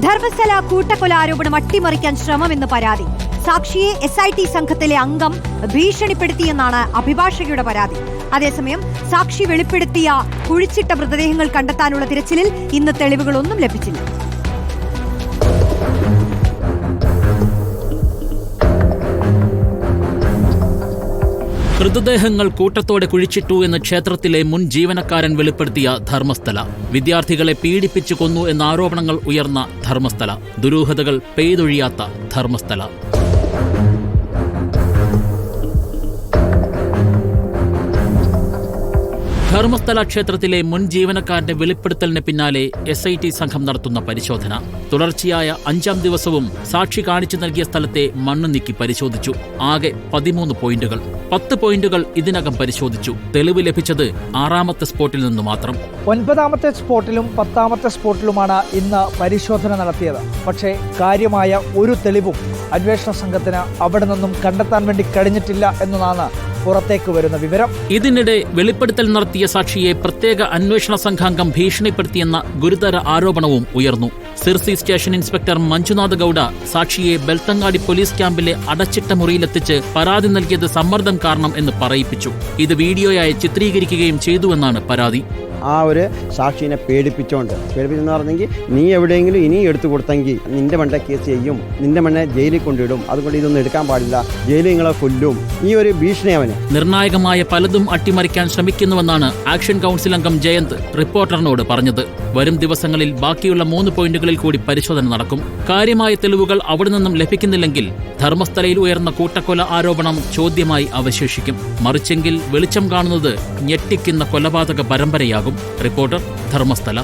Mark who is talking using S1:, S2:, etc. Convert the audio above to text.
S1: ധർമ്മസ്ഥല കൂട്ടക്കൊല ആരോപണം അട്ടിമറിക്കാൻ ശ്രമമെന്ന് പരാതി. സാക്ഷിയെ എസ് ഐ ടി സംഘത്തിലെ അംഗം ഭീഷണിപ്പെടുത്തിയെന്നാണ് അഭിഭാഷകയുടെ പരാതി. അതേസമയം സാക്ഷി വെളിപ്പെടുത്തിയ കുഴിച്ചിട്ട മൃതദേഹങ്ങൾ കണ്ടെത്താനുള്ള തിരച്ചിലിൽ ഇന്ന് തെളിവുകളൊന്നും ലഭിച്ചില്ല.
S2: മൃതദേഹങ്ങൾ കൂട്ടത്തോടെ കുഴിച്ചിട്ടു എന്ന് ക്ഷേത്രത്തിലെ മുൻ ജീവനക്കാരൻ വെളിപ്പെടുത്തിയ ധർമ്മസ്ഥല. വിദ്യാർത്ഥികളെ പീഡിപ്പിച്ചു കൊന്നു എന്ന ആരോപണങ്ങൾ ഉയർന്ന ധർമ്മസ്ഥല. ദുരൂഹതകൾ പെയ്തൊഴിയാത്ത ധർമ്മസ്ഥല. ധർമ്മസ്ഥല ക്ഷേത്രത്തിലെ മുൻ ജീവനക്കാരന്റെ വെളിപ്പെടുത്തലിന് പിന്നാലെ എസ് ഐ ടി സംഘം നടത്തുന്ന പരിശോധന. തുടർച്ചയായ അഞ്ചാം ദിവസവും സാക്ഷി കാണിച്ചു നൽകിയ സ്ഥലത്തെ മണ്ണ് നീക്കി പരിശോധിച്ചു. ആകെ പതിമൂന്ന് പോയിന്റുകൾ. പത്ത് പോയിന്റുകൾ ഇതിനകം പരിശോധിച്ചു. തെളിവ് ലഭിച്ചത് ആറാമത്തെ സ്പോട്ടിൽ നിന്ന് മാത്രം.
S3: ഒൻപതാമത്തെ സ്പോട്ടിലും പത്താമത്തെ സ്പോട്ടിലുമാണ് ഇന്ന് പരിശോധന നടത്തിയത്. പക്ഷേ കാര്യമായ ഒരു തെളിവും അന്വേഷണ സംഘത്തിന് അവിടെ നിന്നും കണ്ടെത്താൻ വേണ്ടി കഴിഞ്ഞിട്ടില്ല എന്നതാണ് പുറത്തേക്ക് വരുന്ന വിവരം.
S2: ഇതിനിടെ വെളിപ്പെടുത്തൽ നടത്തിയ സാക്ഷിയെ പ്രത്യേക അന്വേഷണ സംഘാംഗം ഭീഷണിപ്പെടുത്തിയെന്ന ഗുരുതര ആരോപണവും ഉയർന്നു. സിർസി സ്റ്റേഷൻ ഇൻസ്പെക്ടർ മഞ്ജുനാഥ് ഗൌഡ സാക്ഷിയെ ബെൽത്തങ്ങാടി പോലീസ് ക്യാമ്പിലെ അടച്ചിട്ട മുറിയിലെത്തിച്ച് പരാതി നൽകിയത് സമ്മർദ്ദം കാരണം എന്ന് പറയിപ്പിച്ചു. ഇത് വീഡിയോയായി ചിത്രീകരിക്കുകയും ചെയ്തുവെന്നാണ് പരാതി.
S4: ആ ഒരു സാക്ഷിനെ പേടിപ്പിച്ചോണ്ട്. പേടിപ്പിച്ചെന്ന് പറഞ്ഞെങ്കിൽ നീ എവിടെയെങ്കിലും ഇനി എടുത്തു കൊടുത്തെങ്കിൽ നിന്റെ മണ്ണെ കേസ് ചെയ്യും. നിന്റെ മണ്ണെ ജയിലിൽ കൊണ്ടിടും അതുകൊണ്ട് ഇതൊന്നും എടുക്കാൻ പാടില്ല. ജയിലിൽ നിങ്ങളെ കൊല്ലും. ഈ ഒരു ഭീഷണി അവന്.
S2: നിർണായകമായ പലതും അട്ടിമറിക്കാൻ ശ്രമിക്കുന്നുവെന്നാണ് ആക്ഷൻ കൗൺസിൽ അംഗം ജയന്ത് റിപ്പോർട്ടറിനോട് പറഞ്ഞത്. വരും ദിവസങ്ങളിൽ ബാക്കിയുള്ള മൂന്ന് പോയിന്റുകളിൽ കൂടി പരിശോധന നടക്കും. കാര്യമായ തെളിവുകൾ അവിടെ നിന്നും ലഭിക്കുന്നില്ലെങ്കിൽ ധർമ്മസ്ഥലയിൽ ഉയർന്ന കൂട്ടക്കൊല ആരോപണം ചോദ്യമായി അവശേഷിക്കും. മറിച്ചെങ്കിൽ വെളിച്ചം കാണുന്നത് ഞെട്ടിക്കുന്ന കൊലപാതക പരമ്പരയാകും. റിപ്പോർട്ടർ ധർമ്മസ്ഥല.